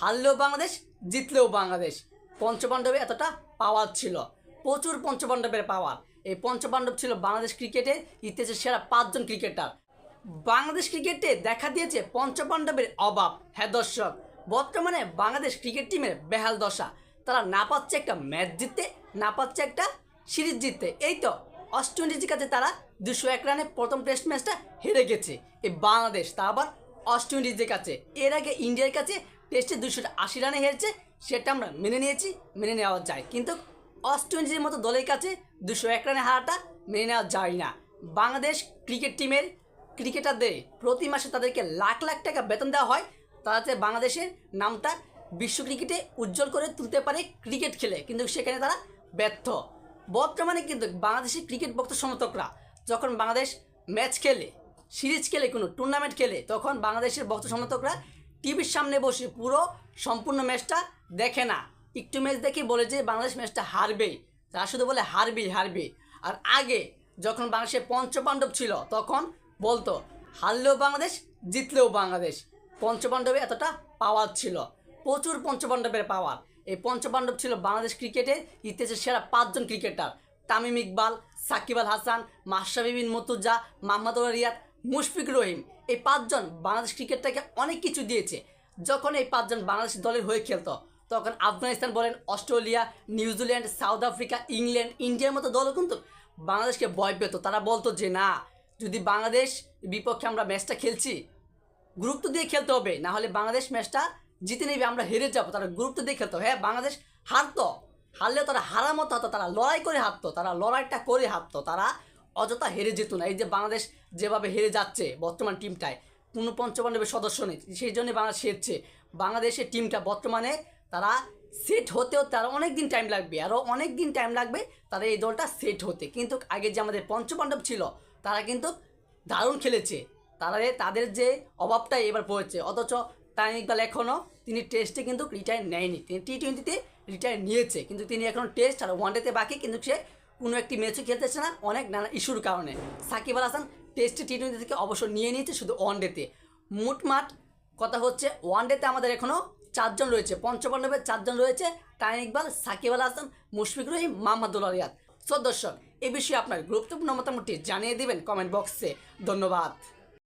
হারলেও বাংলাদেশ, জিতলেও বাংলাদেশ। পঞ্চপাণ্ডবে এতটা পাওয়ার ছিল। প্রচুর পঞ্চপাণ্ডবের পাওয়ার এই পঞ্চপাণ্ডব ছিল বাংলাদেশ ক্রিকেটের ইতিহাসের সেরা পাঁচজন ক্রিকেটার বাংলাদেশ ক্রিকেটে দেখা দিয়েছে পঞ্চপাণ্ডবের অভাব। হ্যাঁ দর্শক, বর্তমানে বাংলাদেশ ক্রিকেট টিমের বেহাল দশা। তারা না পাচ্ছে একটা ম্যাচ জিততে, না পাচ্ছে একটা সিরিজ জিততে। এই তো অস্ট্রেলিয়ার কাছে তারা দুশো এক রানে প্রথম টেস্ট ম্যাচটা হেরে গেছে। এই বাংলাদেশ, তা আবার অস্ট্রেলিয়ার কাছে। এর আগে ইন্ডিয়ার কাছে টেস্টে দুশো আশি রানে হেরেছে, সেটা আমরা মেনে নিয়েছি, মেনে নেওয়া যায়। কিন্তু অস্ট্রেলিয়ার মতো দলের কাছে দুশো এক রানে হারাটা মেনে নেওয়া যায় না। বাংলাদেশ ক্রিকেট টিমের ক্রিকেটারদের প্রতি মাসে তাদেরকে লাখ লাখ টাকা বেতন দেওয়া হয়। তাতে বাংলাদেশের নামটা বিশ্ব ক্রিকেটে উজ্জ্বল করে তুলতে পারে ক্রিকেট খেলে। কিন্তু সেখানে তারা ব্যর্থ। বর্তমানে কিন্তু বাংলাদেশের ক্রিকেট ভক্ত সমর্থকরা যখন বাংলাদেশ ম্যাচ খেলে, সিরিজ খেলে, কোনো টুর্নামেন্ট খেলে, তখন বাংলাদেশের ভক্ত সমর্থকরা টিভির সামনে বসে পুরো সম্পূর্ণ ম্যাচটা দেখে না। একটু ম্যাচ দেখে বলে যে বাংলাদেশ ম্যাচটা হারবেই। তারা শুধু বলে হারবেই হারবে আর আগে যখন বাংলাদেশে পঞ্চপাণ্ডব ছিল, তখন বলতো, হারলেও বাংলাদেশ, জিতলেও বাংলাদেশ। পঞ্চপাণ্ডবে এতটা পাওয়ার ছিল। প্রচুর পঞ্চপাণ্ডবের পাওয়ার এই পঞ্চপাণ্ডব ছিল বাংলাদেশ ক্রিকেটের ইতিহাসের সেরা পাঁচজন ক্রিকেটার। তামিম ইকবাল, সাকিব আল হাসান, মাশরাফি বিন মুর্তুজা মাহমুদুল্লাহ রিয়াদ মুশফিক রহিম এই পাঁচজন বাংলাদেশ ক্রিকেটটাকে অনেক কিছু দিয়েছে। যখন এই পাঁচজন বাংলাদেশ দলের হয়ে খেলতো, তখন আফগানিস্তান বলেন, Australia, New Zealand, South Africa, England, ইন্ডিয়ার মতো দলও কিন্তু বাংলাদেশকে ভয় পেত। তারা বলতো যে, না, যদি বাংলাদেশ বিপক্ষে আমরা ম্যাচটা খেলছি, গুরুত্ব দিয়ে খেলতে হবে, না হলে বাংলাদেশ ম্যাচটা জিতে নেবে, আমরা হেরে যাব। তারা গুরুত্ব দিয়ে খেলতো। হ্যাঁ বাংলাদেশ হারতো, হারলেও তারা হারার মতো হতো, তারা লড়াই করে হারতো, তারা লড়াইটা করে হারতো, তারা অযথা হেরে যেত না। এই যে বাংলাদেশ যেভাবে হেরে যাচ্ছে বর্তমান টিমটায় কোনো পঞ্চপাণ্ডবের সদস্য নেই, সেই জন্য বাংলাদেশ হেরছে। বাংলাদেশের টিমটা বর্তমানে তারা সেট হতেও তারা অনেক দিন টাইম লাগবে, আরও অনেক দিন টাইম লাগবে তারা এই দলটা সেট হতে। কিন্তু আগে যে আমাদের পঞ্চপাণ্ডব ছিল, তারা কিন্তু দারুণ খেলেছে। তারা তাদের যে অভাবটাই এবার পড়েছে, অথচ তামিম ইকবাল এখনও তিনি টেস্টে কিন্তু রিটায়ার নেয়নি। তিনি টি টোয়েন্টিতে রিটায়ার নিয়েছে, কিন্তু তিনি এখনও টেস্ট আর ওয়ানডেতে বাকি, কিন্তু সে কোনো একটি ম্যাচও খেলতেছে না অনেক নানা ইস্যুর কারণে সাকিব আল হাসান টেস্টে টি টোয়েন্টি থেকে অবসর নিয়ে নিয়েছে শুধু ওয়ান ওয়ানডেতে মুটমাট কথা হচ্ছে ওয়ান ডেতে আমাদের এখনও চারজন রয়েছে, পঞ্চপাণ্ডবের চারজন রয়েছে তামিম ইকবাল, সাকিব আল হাসান মুশফিক রহিম, মাহমুদুল রিয়াদ সো দর্শক, এ বিষয়ে আপনার গুরুত্বপূর্ণ মতামতটি জানিয়ে দেবেন কমেন্ট বক্সে ধন্যবাদ।